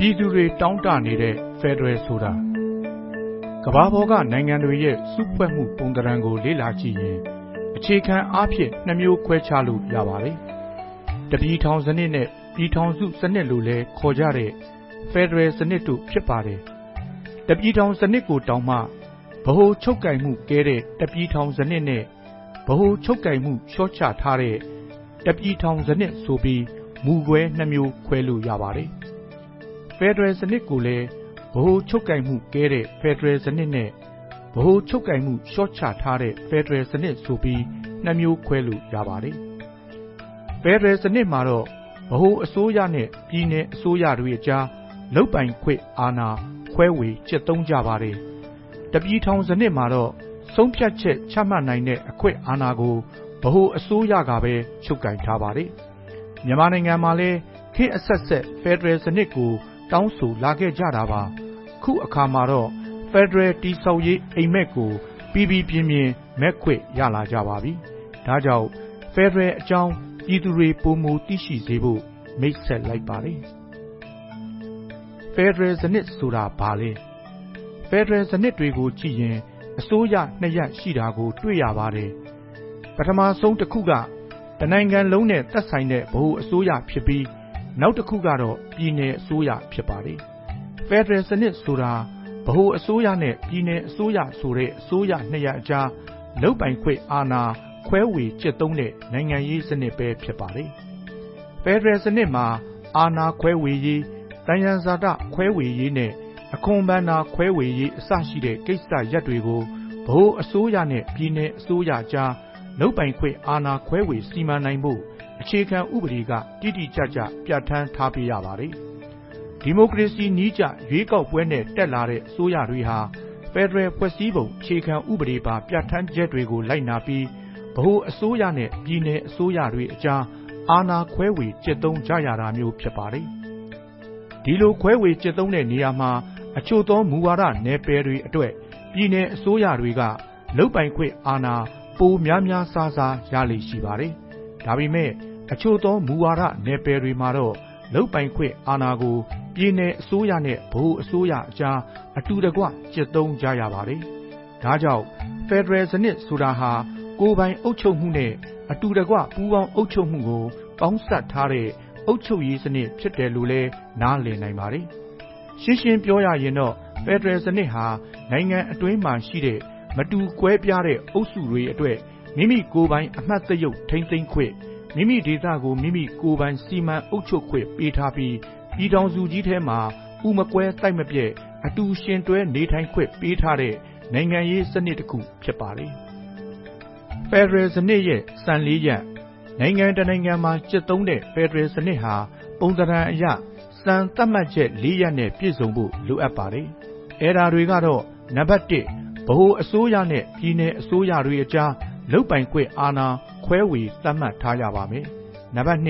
ပြည်သူတွေတောင်းတနေတဲ့ ဖက်ဒရယ်ဆိုတာကမ္ဘာပေါ်ကနိုင်ငံတွေရဲ့စုဖွဲ့မှုပုံသဏ္ဍာန်ကို လေ့လာကြည့်ရင် အခြေခံအားဖြင့်နှမျိုးခွဲခြားလို့ရပါတယ်။တပြည်ထောင်စနစ်နဲ့ ပြည်ထောင်စုစနစ်လို့လည်းခေါ်ကြတဲ့ ဖက်ဒရယ်စနစ်တို့ ဖြစ်ပါတယ်။တပြည်ထောင်စနစ်ကိုတောင်မှ ဗဟိုချုပ်ကိုင်မှုကဲတဲ့ တပြည်ထောင်စနစ်နဲ့ ဗဟိုချုပ်ကိုင်မှုလျှော့ချထားတဲ့ တပြည်ထောင်စနစ်ဆိုပြီး မူကွဲနှမျိုးခွဲလို့ရပါတယ်။ ဖက်ဒရယ်စနစ်ကိုလည်းဗဟိုချုပ်ကိုင်မှုကဲတဲ့ဖက်ဒရယ်စနစ်နဲ့ဗဟိုချုပ်ကိုင်မှုလျှော့ချထားတဲ့ဖက်ဒရယ်စနစ်ဆိုပြီးနှမျိုးခွဲလို့ရပါတယ်။ဖက်ဒရယ်စနစ်မှာတော့ဗဟိုအစိုးရနဲ့ပြည်내အစိုးရတွေအကြားလုတ်ပိုင်ခွင့်အာဏာခွဲဝေကျင့်သုံးကြပါတယ်။တပြည်ထောင်စနစ်မှာတော့ဆုံးဖြတ်ချက်ချမှတ်နိုင်တဲ့အခွင့်အာဏာကိုဗဟိုအစိုးရကပဲချုပ်ကိုင်ထားပါတယ်။မြန်မာနိုင်ငံမှာလည်းခေတ်အဆက်ဆက်ဖက်ဒရယ်စနစ်ကို တောင်းဆိုလာခဲ့ကြတာပါ။ခုအခါမှာတော့ ဖက်ဒရယ်တည်ဆောက်ရေးအိမ်မက်ကိုပြီးပြီးပြင်းပြင်းမက်ခွေရလာကြပါပြီ။ဒါကြောင့် ဖက်ဒရယ်အကြောင်း ပြည်သူတွေပုံမူသိရှိစေဖို့ မိတ်ဆက်လိုက်ပါတယ်။ဖက်ဒရယ်စနစ်ဆိုတာ ဘာလဲ။ဖက်ဒရယ်စနစ်တွေကိုကြည့်ရင် အစိုးရနှစ်ရပ်ရှိတာကို တွေ့ရပါတယ်။ပထမဆုံးတစ်ခုကတနိုင်ငံလုံးနဲ့ သက်ဆိုင်တဲ့ ဗဟိုအစိုးရဖြစ်ပြီး နောက်တစ်ခုကတော့ ပြည်နယ်အစိုးရ ဖြစ်ပါတယ်။ဖက်ဒရယ်စနစ်ဆိုတာ ဗဟိုအစိုးရနဲ့ ပြည်နယ်အစိုးရဆိုတဲ့ အစိုးရနှစ်ရပ်အကြား လုပ်ပိုင်ခွင့်အာဏာ ခွဲဝေကျင့်သုံးတဲ့ နိုင်ငံရေးစနစ်ပဲ ဖြစ်ပါတယ်။ဖက်ဒရယ်စနစ်မှာ အာဏာခွဲဝေရေး၊သယံဇာတ ခွဲဝေရေးနဲ့ အခွန်ဘဏ္ဍာ ခွဲဝေရေး အစရှိတဲ့ ကိစ္စရပ်တွေကို ဗဟိုအစိုးရနဲ့ ပြည်နယ်အစိုးရအကြား လုပ်ပိုင်ခွင့်အာဏာ ခွဲဝေစီမံနိုင်ဖို့ အခြေခံဥပဒေက တိတိကျကျပြဋ္ဌာန်းထားပေးရပါတယ်။ဒီမိုကရေစီနည်းကျ ရွေးကောက်ပွဲနဲ့ တက်လာတဲ့အစိုးရတွေဟာ ဖက်ဒရယ်ဖွဲ့စည်းပုံ အခြေခံဥပဒေပါ ပြဋ္ဌာန်းချက်တွေကို လိုက်နာပြီး ဗဟိုအစိုးရနဲ့ ပြည်내အစိုးရတွေအကြား အာဏာခွဲဝေကျင့်သုံးကြရတာမျိုး ဖြစ်ပါတယ်။ဒီလို ခွဲဝေကျင့်သုံးတဲ့နေရာမှာ အချို့သော မူဝါဒနယ်ပယ်တွေအတွက် ပြည်내အစိုးရတွေက လုတ်ပိုင်ခွင့်အာဏာ ပိုများများစားစား ရလေရှိပါတယ်။ဒါပေမဲ့ အချို့သောမူဝါဒနယ်ပယ်တွေမှာတော့လုတ်ပိုင်ခွင့်အာဏာကိုပြည်내အစိုးရနဲ့ဗဟိုအစိုးရအကြားအတူတကွကျင့်သုံးကြရပါတယ်။ဒါကြောင့်ဖက်ဒရယ်စနစ်ဆိုတာဟာကိုယ်ပိုင်အုပ်ချုပ်မှုနဲ့အတူတကွပူးပေါင်းအုပ်ချုပ်မှုကိုပေါင်းစပ်ထားတဲ့အုပ်ချုပ်ရေးစနစ်ဖြစ်တယ်လို့လည်းနားလည်နိုင်ပါတယ်။ရှင်းရှင်းပြောရရင်တော့ဖက်ဒရယ်စနစ်ဟာနိုင်ငံအတွင်းမှာရှိတဲ့မတူကွဲပြားတဲ့အုပ်စုတွေအတွက်မိမိကိုယ်ပိုင်အမှတ်တရုပ်ထိမ့်သိမ်းခွင့် မိမိဒေသကို မိမိကိုယ်ပိုင် စီမံအုပ်ချုပ်ခွင့်ပေးထားပြီး ပြည်ထောင်စုကြီးထဲမှာ ဥမကွဲတိုက်မပြဲအတူရှင်တွဲနေထိုင်ခွင့်ပေးထားတဲ့ နိုင်ငံရေးစနစ်တစ်ခု ဖြစ်ပါတယ်။ဖက်ဒရယ်စနစ်ရဲ့ စံလေးရပ် နိုင်ငံတနိုင်ငံမှာ ကျင့်သုံးတဲ့ဖက်ဒရယ်စနစ်ဟာ ပုံသဏ္ဍာန်အရ စံသတ်မှတ်ချက် ၄ ရပ်နဲ့ ပြည့်စုံဖို့ လိုအပ်ပါတယ်။အဲဒါတွေကတော့ နံပါတ်1ဗဟိုအစိုးရနဲ့ ပြည်내အစိုးရတွေအကြား လုတ်ပိုင်ခွင့်အာဏာ ခွဲဝေသတ်မှတ်ထားရပါမယ်။နံပါတ်2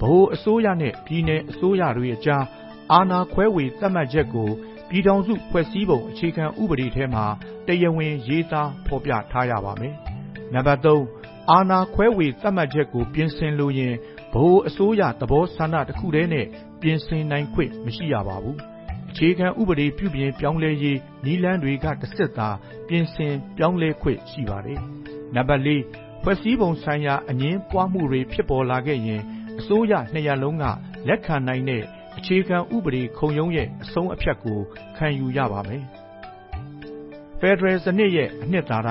ဗဟိုအစိုးရနဲ့ပြည်내အစိုးရတွေအကြားအာဏာခွဲဝေသတ်မှတ်ချက်ကိုပြည်ထောင်စုဖွဲ့စည်းပုံအခြေခံဥပဒေထဲမှာတရားဝင်ရေးသားဖော်ပြထားရပါမယ်။နံပါတ်3အာဏာခွဲဝေသတ်မှတ်ချက်ကို ပြင်ဆင်လိုရင်ဗဟိုအစိုးရသဘောဆန္ဒတစ်ခုတည်းနဲ့ပြင်ဆင်နိုင်ခွင့်မရှိရပါဘူး။အခြေခံဥပဒေပြုပြင်ပြောင်းလဲရေးနီလန်းတွေကတစ်စစ်သာပြင်ဆင်ပြောင်းလဲခွင့်ရှိပါတယ်။နံပါတ်4 ဖွဲ့စည်းပုံဆိုင်ရာ အငင်းပွားမှုတွေ ဖြစ်ပေါ်လာခဲ့ရင် အစိုးရနှစ်ရပ်လုံးက လက်ခံနိုင်တဲ့ အခြေခံဥပဒေခုံရုံးရဲ့ အဆုံးအဖြတ်ကို ခံယူရပါမယ်။ဖက်ဒရယ်စနစ်ရဲ့ အနှစ်သာရ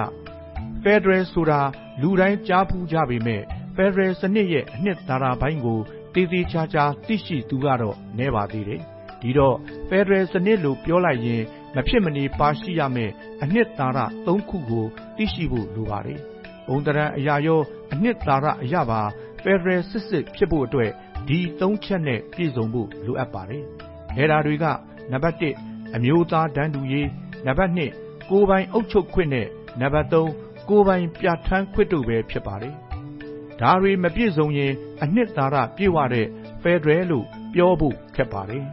ဖက်ဒရယ်ဆိုတာ လူတိုင်းကြားဖူးကြပေမဲ့ဖက်ဒရယ်စနစ်ရဲ့ အနှစ်သာရပိုင်းကိုတည်တည်ချာချာ သိရှိသူကတော့ နည်းပါသေးတယ်။ဒီတော့ ဖက်ဒရယ်စနစ်လို့ ပြောလိုက်ရင် မဖြစ်မနေ ပါရှိရမယ့် အနှစ်သာရ၃ခုကို သိရှိဖို့ လိုပါတယ်။ ဘုံတရံအရာရော အနှစ်သာရအရာပါ ဖက်ဒရယ်စစ်စစ်ဖြစ်ဖို့အတွက် ဒီ၃ချက်နဲ့ပြည့်စုံဖို့လိုအပ်ပါတယ်။အဲဒါတွေက နံပါတ်1အမျိုးသားတန်းတူရေးနံပါတ်2ကိုယ်ပိုင်အုပ်ချုပ်ခွင့်နဲ့နံပါတ်3ကိုယ်ပိုင်ပြဋ္ဌာန်းခွင့်တို့ပဲဖြစ်ပါတယ်။ဒါတွေမပြည့်စုံရင် အနှစ်သာရပြည့်ဝတဲ့ဖက်ဒရယ်လို့ပြောဖို့ခက်ပါတယ်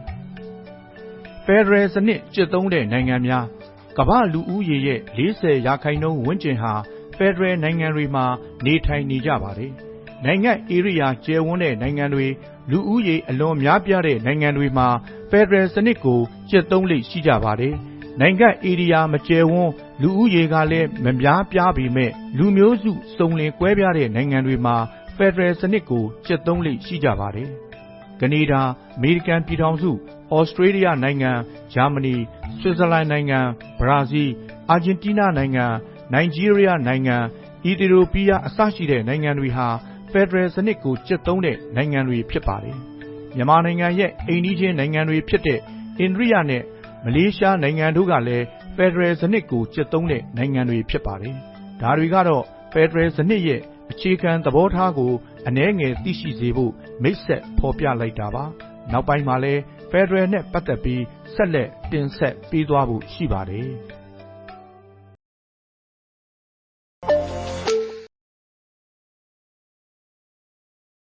။ဖက်ဒရယ်စနစ်ကျင့်သုံးတဲ့နိုင်ငံများကမ္ဘာလူဦးရေရဲ့40ရာခိုင်နှုန်းဝန်းကျင်ဟာ ဖက်ဒရယ်နိုင်ငံတွေမှာ နေထိုင်နေကြပါတယ်။နိုင်ငံဧရိယာကျယ်ဝန်းတဲ့ နိုင်ငံတွေ လူဦးရေ အလွန်များပြားတဲ့ နိုင်ငံတွေမှာ ဖက်ဒရယ်စနစ်ကို ကျင့်သုံးလေ့ ရှိကြပါတယ်။နိုင်ငံဧရိယာ မကျယ်ဝန်း လူဦးရေကလည်း မများပြားပေမဲ့လူမျိုးစု စုံလင်ကွဲပြားတဲ့ နိုင်ငံတွေမှာ ဖက်ဒရယ်စနစ်ကို ကျင့်သုံးလေ့ ရှိကြပါတယ်။ကနေဒါ၊အမေရိကန်ပြည်ထောင်စု၊ဩစတြေးလျနိုင်ငံ၊ဂျာမနီ၊ဆွစ်ဇာလန်နိုင်ငံ၊ဘရာဇီးလ်၊အာဂျင်တီးနားနိုင်ငံ၊ နိုင်ဂျီးရီးယားနိုင်ငံ၊အီသီယိုးပီးယား အစရှိတဲ့နိုင်ငံတွေဟာ ဖက်ဒရယ်စနစ်ကို ကျင့်သုံးတဲ့နိုင်ငံတွေ ဖြစ်ပါတယ်။မြန်မာနိုင်ငံရဲ့ အိမ်နီးချင်းနိုင်ငံတွေဖြစ်တဲ့ အိန္ဒိယနဲ့ မလေးရှားနိုင်ငံတို့ကလည်း ဖက်ဒရယ်စနစ်ကို ကျင့်သုံးတဲ့နိုင်ငံတွေ ဖြစ်ပါတယ်။ဒါတွေကတော့ ဖက်ဒရယ်စနစ်ရဲ့ အခြေခံသဘောထားကို အနည်းငယ်သိရှိစေဖို့ မိတ်ဆက်ဖော်ပြလိုက်တာပါ။နောက်ပိုင်းမှာလည်း ဖက်ဒရယ်နဲ့ ပတ်သက်ပြီး ဆက်လက်တင်ဆက်ပေးသွားဖို့ ရှိပါတယ်။